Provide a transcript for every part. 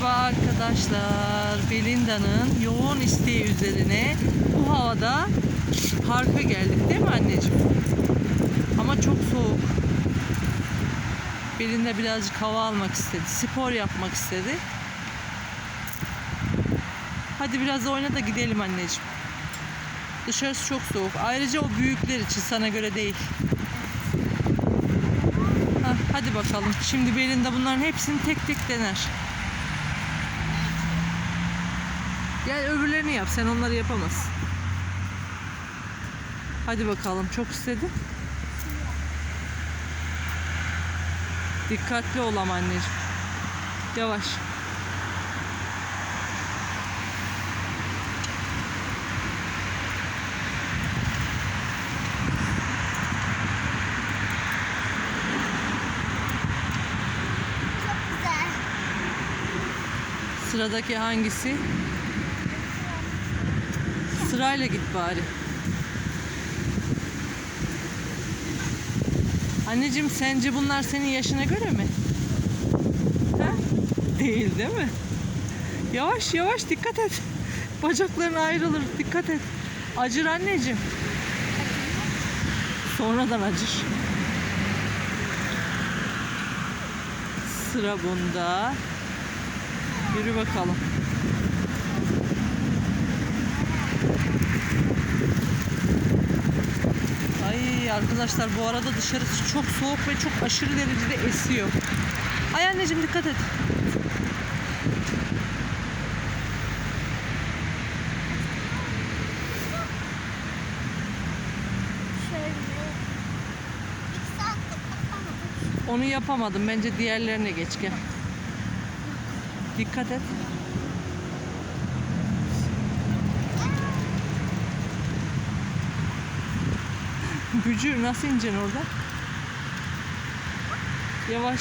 Merhaba arkadaşlar. Belinda'nın yoğun isteği üzerine bu havada parka geldik değil mi anneciğim? Ama çok soğuk. Belinda birazcık hava almak istedi. Spor yapmak istedi. Hadi biraz oyna da gidelim anneciğim. Dışarısı çok soğuk. Ayrıca o büyükler için sana göre değil. Hah, hadi bakalım. Şimdi Belinda bunların hepsini tek tek dener. Gel öbürlerini yap. Sen onları yapamazsın. Hadi bakalım. Çok istedi. Dikkatli ol ama anneciğim. Yavaş. Sıradaki hangisi? Sırayla git bari. Anneciğim sence bunlar senin yaşına göre mi? Ha? Değil değil mi? Yavaş yavaş dikkat et. Bacakların ayrılır dikkat et. Acır anneciğim. Sonradan acır. Sıra bunda. Yürü bakalım. Arkadaşlar bu arada dışarısı çok soğuk ve çok aşırı derecede esiyor. Ay anneciğim dikkat et. Onu yapamadım. Bence diğerlerine geç gel. Dikkat et. Bücür nasıl ineceksin orada? Yavaş.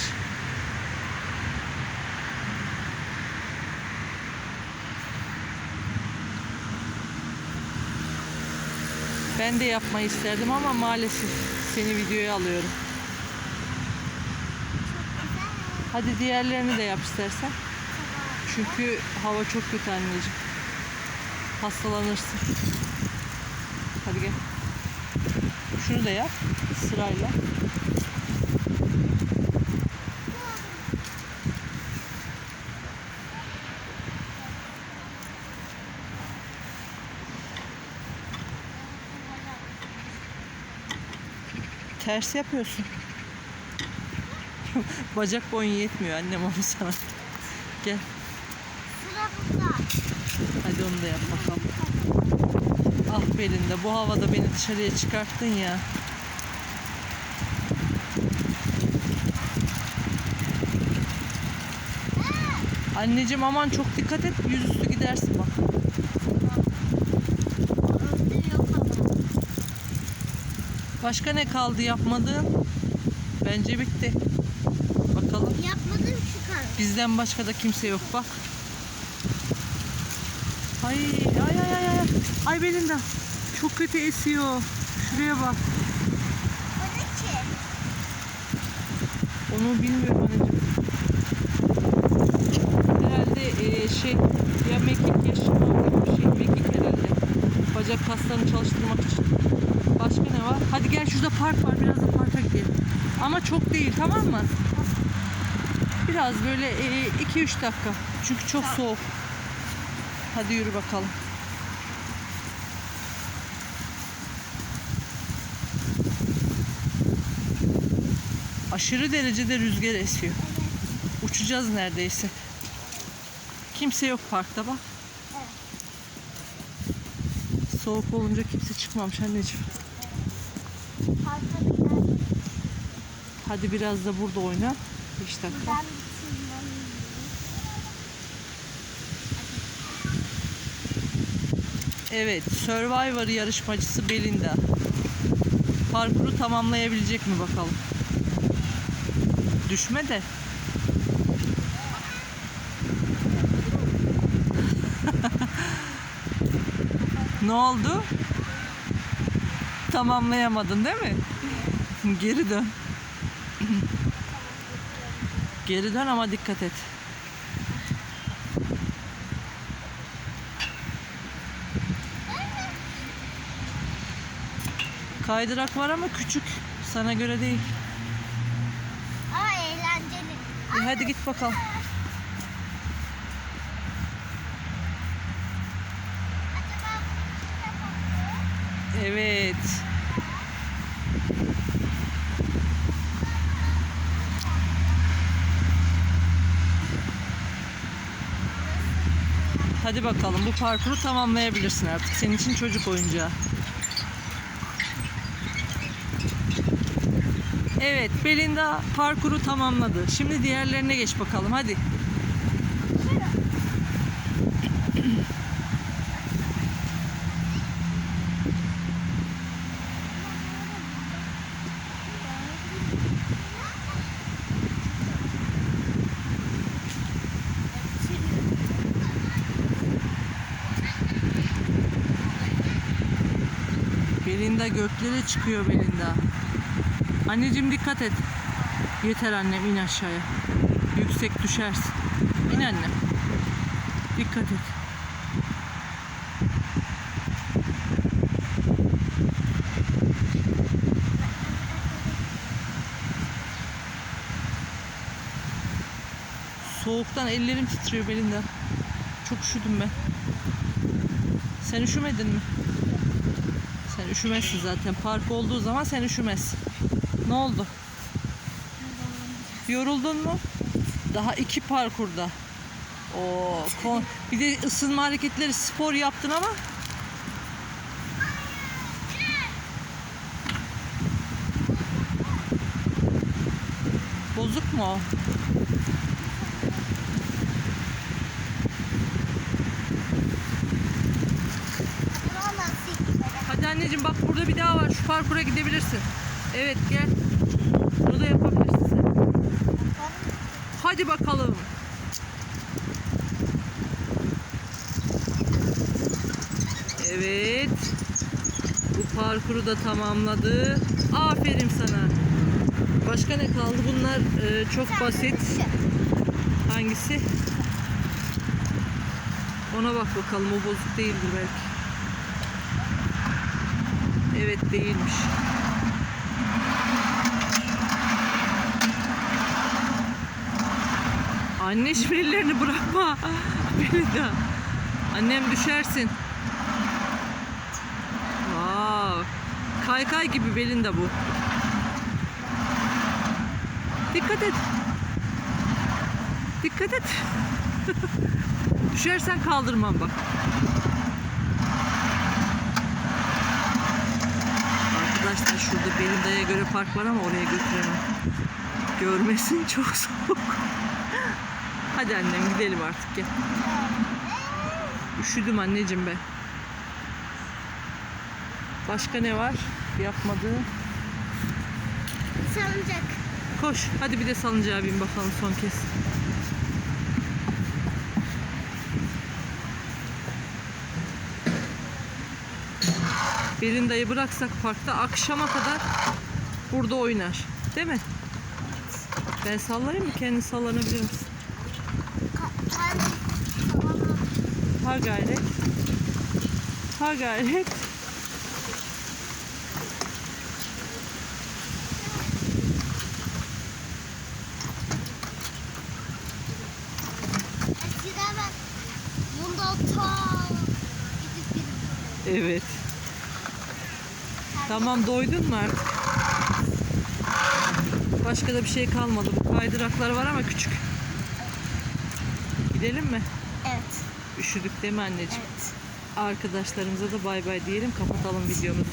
Ben de yapmayı isterdim ama maalesef seni videoya alıyorum. Hadi diğerlerini de yap istersen. Çünkü hava çok kötü anneciğim. Hastalanırsın. Hadi gel. Şunu da yap sırayla. Ters yapıyorsun. Bacak boyun yetmiyor annem onu sana. Gel. Sıra burada. Hadi onu da yap bakalım. Ah belinde bu havada beni dışarıya çıkarttın ya. Anneciğim aman çok dikkat et yüzüstü gidersin bak. Başka ne kaldı yapmadığın? Bence bitti. Bakalım. Yapmadım şu kadar. Bizden başka da kimse yok bak. Ay ay ay ay ay. Ay Belinda. Çok kötü esiyor. Şuraya bak. O ne ki? Onu bilmiyorum anneciğim. Herhalde eee, şey ya mekik ya şınav gibi bir şey. Mekik herhalde. Bacak kaslarını çalıştırmak için. Başka ne var? Hadi gel şurada park var. Biraz da parka gidelim. Ama çok değil tamam mı? Biraz böyle 2-3 dakika. Çünkü çok soğuk. Hadi yürü bakalım. Aşırı derecede rüzgar esiyor. Uçacağız neredeyse. Kimse yok parkta bak. Soğuk olunca kimse çıkmamış anneciğim. Hadi biraz da burada oyna. 5 dakika. Ben bitirmeliyim. Evet, Survivor yarışmacısı Belinda. Parkuru tamamlayabilecek mi bakalım? Düşme de. ne oldu? Tamamlayamadın değil mi? Geri dön. Geri dön ama dikkat et. Kaydırak var ama küçük. Sana göre değil. Aa eğlenceli. E hadi git bakalım. Evet. Hadi bakalım bu parkuru tamamlayabilirsin artık. Senin için çocuk oyuncağı. Evet, Belinda parkuru tamamladı. Şimdi diğerlerine geç bakalım. Hadi. Belinda göklere çıkıyor Belinda. Anneciğim dikkat et. Yeter annem in aşağıya. Yüksek düşersin. İn annem. Dikkat et. Soğuktan ellerim titriyor Belinda. Çok üşüdüm ben. Sen üşümedin mi? Sen üşümezsin zaten. Park olduğu zaman sen üşümezsin. Ne oldu? Yoruldun mu? Daha iki parkurda. Oo, kon- bir de ısınma hareketleri spor yaptın ama bozuk mu o? Hadi anneciğim bak burada bir daha var. Şu parkura gidebilirsin. Evet gel. Bunu da yapabilirsin. Hadi bakalım. Evet. Bu parkuru da tamamladı. Aferin sana. Başka ne kaldı? Bunlar e, çok basit. Hangisi? Ona bak bakalım. O bozuk değildir belki. Evet değilmiş. Anne şu ellerini bırakma. Belinda. Annem düşersin. Wow. Kaykay gibi Belinda bu. Dikkat et. Dikkat et. Düşersen kaldırmam bak. Arkadaşlar şurada Belinda'ya göre park var ama oraya götüremem. Görmesin çok soğuk. Hadi annem gidelim artık gel. Üşüdüm anneciğim ben. Başka ne var yapmadığı? Salıncak. Koş hadi bir de salıncağa bin bakalım son kez. Belinda'yı bıraksak parkta akşama kadar burada oynar. Değil mi? Ben sallayayım mı? Kendin sallanabilir misin? Ka- ben Tamam. Ha gayret. Ha gayret. Evet. Tamam doydun mu artık? Başka da bir şey kalmadı. Bu kaydıraklar var ama küçük. Gidelim mi? Üşüdük değil mi anneciğim? Evet. Arkadaşlarımıza da bay bay diyelim. Kapatalım videomuzu.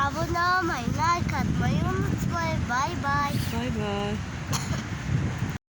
Abone olmayı, like atmayı unutmayın. Bay bay. Bay bay.